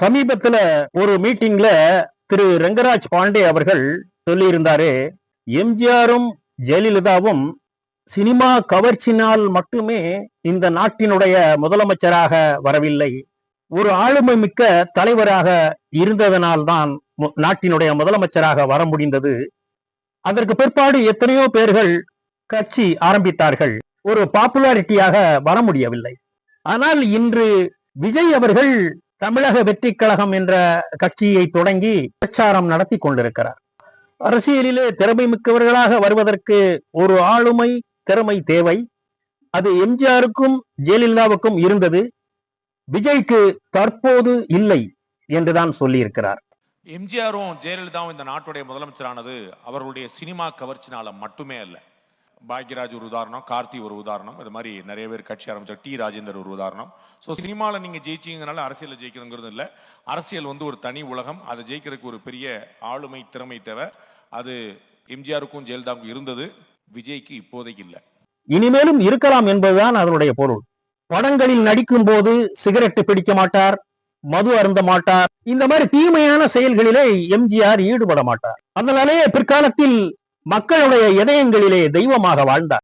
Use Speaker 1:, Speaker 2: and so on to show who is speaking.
Speaker 1: சமீபத்துல ஒரு மீட்டிங்ல திரு ரெங்கராஜ் பாண்டே அவர்கள் சொல்லியிருந்தாரு எம்ஜிஆரும் ஜெயலலிதாவும் சினிமா கவர்ச்சினால் மட்டுமே இந்த நாட்டினுடைய முதலமைச்சராக வரவில்லை. ஒரு ஆளுமை மிக்க தலைவராக இருந்ததனால்தான் மு- நாட்டினுடைய முதலமைச்சராக வர முடிந்தது. அதற்கு பிற்பாடு எத்தனையோ பேர்கள் கட்சி ஆரம்பித்தார்கள். ஒரு பாப்புலாரிட்டியாக வர முடியவில்லை. ஆனால் இன்று விஜய் அவர்கள் தமிழக வெற்றி கழகம் என்ற கட்சியை தொடங்கி பிரச்சாரம் நடத்தி கொண்டிருக்கிறார். அரசியலிலே திறமை மிக்கவர்களாக வருவதற்கு ஒரு ஆளுமை திறமை தேவை. அது எம்ஜிஆருக்கும் ஜெயலலிதாவுக்கும் இருந்தது. விஜய்க்கு தற்போது இல்லை என்றுதான் சொல்லியிருக்கிறார்.
Speaker 2: எம்ஜிஆரும் ஜெயலலிதாவும் இந்த நாட்டுடைய முதலமைச்சரானது அவர்களுடைய சினிமா கவர்ச்சினால மட்டுமே அல்ல. பாக்யராஜ் ஒரு உதாரணம் கார்த்தி ஒரு உதாரணம் இது மாதிரி நிறைய பேர் கட்சி ஆரம்பிச்ச டி ராஜேந்தர் ஒரு உதாரணம். ஸோ சினிமாவில் நீங்கள் ஜெயிச்சிங்கனால அரசியலில் ஜெயிக்கணுங்கிறது இல்லை. அரசியல் வந்து ஒரு தனி உலகம். அதை ஜெயிக்கிறதுக்கு ஒரு பெரிய ஆளுமை திறமை தேவை. அது எம்ஜிஆருக்கும் ஜெயலலிதாவுக்கும் இருந்தது. விஜய்க்கு இப்போதைக்கு இல்லை.
Speaker 1: இனிமேலும் இருக்கலாம் என்பதுதான் அதனுடைய பொருள். படங்களில் நடிக்கும் போது சிகரெட் பிடிக்க மாட்டார் மது அருந்த மாட்டார். இந்த மாதிரி தீமையான செயல்களிலே எம்ஜிஆர் ஈடுபட மாட்டார். அதனாலேயே பிற்காலத்தில் மக்களுடைய இதயங்களிலே தெய்வமாக வாழ்ந்தார்.